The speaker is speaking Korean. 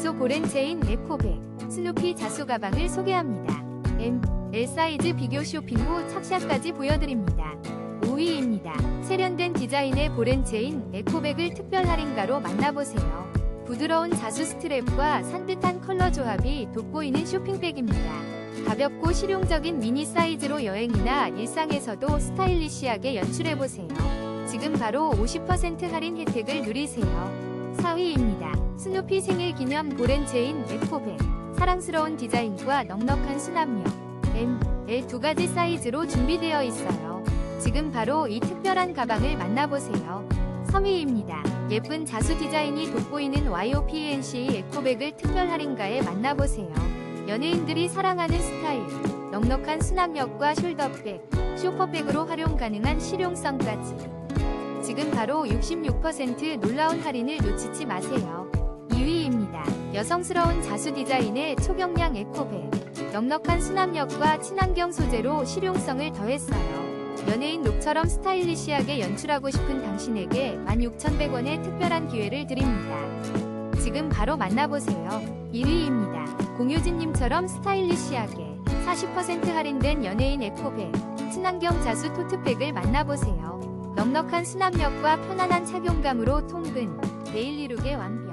엽소 고렌체인 에코백, 스누피 자수 가방을 소개합니다. M, L 사이즈 비교 쇼핑 후 착샷까지 보여드립니다. 5위입니다. 세련된 디자인의 보렌체인 에코백을 특별 할인가로 만나보세요. 부드러운 자수 스트랩과 산뜻한 컬러 조합이 돋보이는 쇼핑백입니다. 가볍고 실용적인 미니 사이즈로 여행이나 일상에서도 스타일리시하게 연출해보세요. 지금 바로 50% 할인 혜택을 누리세요. 4위입니다. 스누피 생일 기념 보렌체인 에코백. 사랑스러운 디자인과 넉넉한 수납력. M, L 두 가지 사이즈로 준비되어 있어요. 지금 바로 이 특별한 가방을 만나보세요. 3위입니다. 예쁜 자수 디자인이 돋보이는 YOPNC 에코백을 특별 할인가에 만나보세요. 연예인들이 사랑하는 스타일, 넉넉한 수납력과 숄더백, 쇼퍼백으로 활용 가능한 실용성까지. 지금 바로 66% 놀라운 할인을 놓치지 마세요. 2위입니다. 여성스러운 자수 디자인의 초경량 에코백. 넉넉한 수납력과 친환경 소재로 실용성을 더했어요. 연예인 룩처럼 스타일리시하게 연출하고 싶은 당신에게 16,100원의 특별한 기회를 드립니다. 지금 바로 만나보세요. 1위입니다. 공효진님처럼 스타일리시하게 40% 할인된 연예인 에코백, 친환경 자수 토트백을 만나보세요. 넉넉한 수납력과 편안한 착용감으로 통근, 데일리룩의 완벽.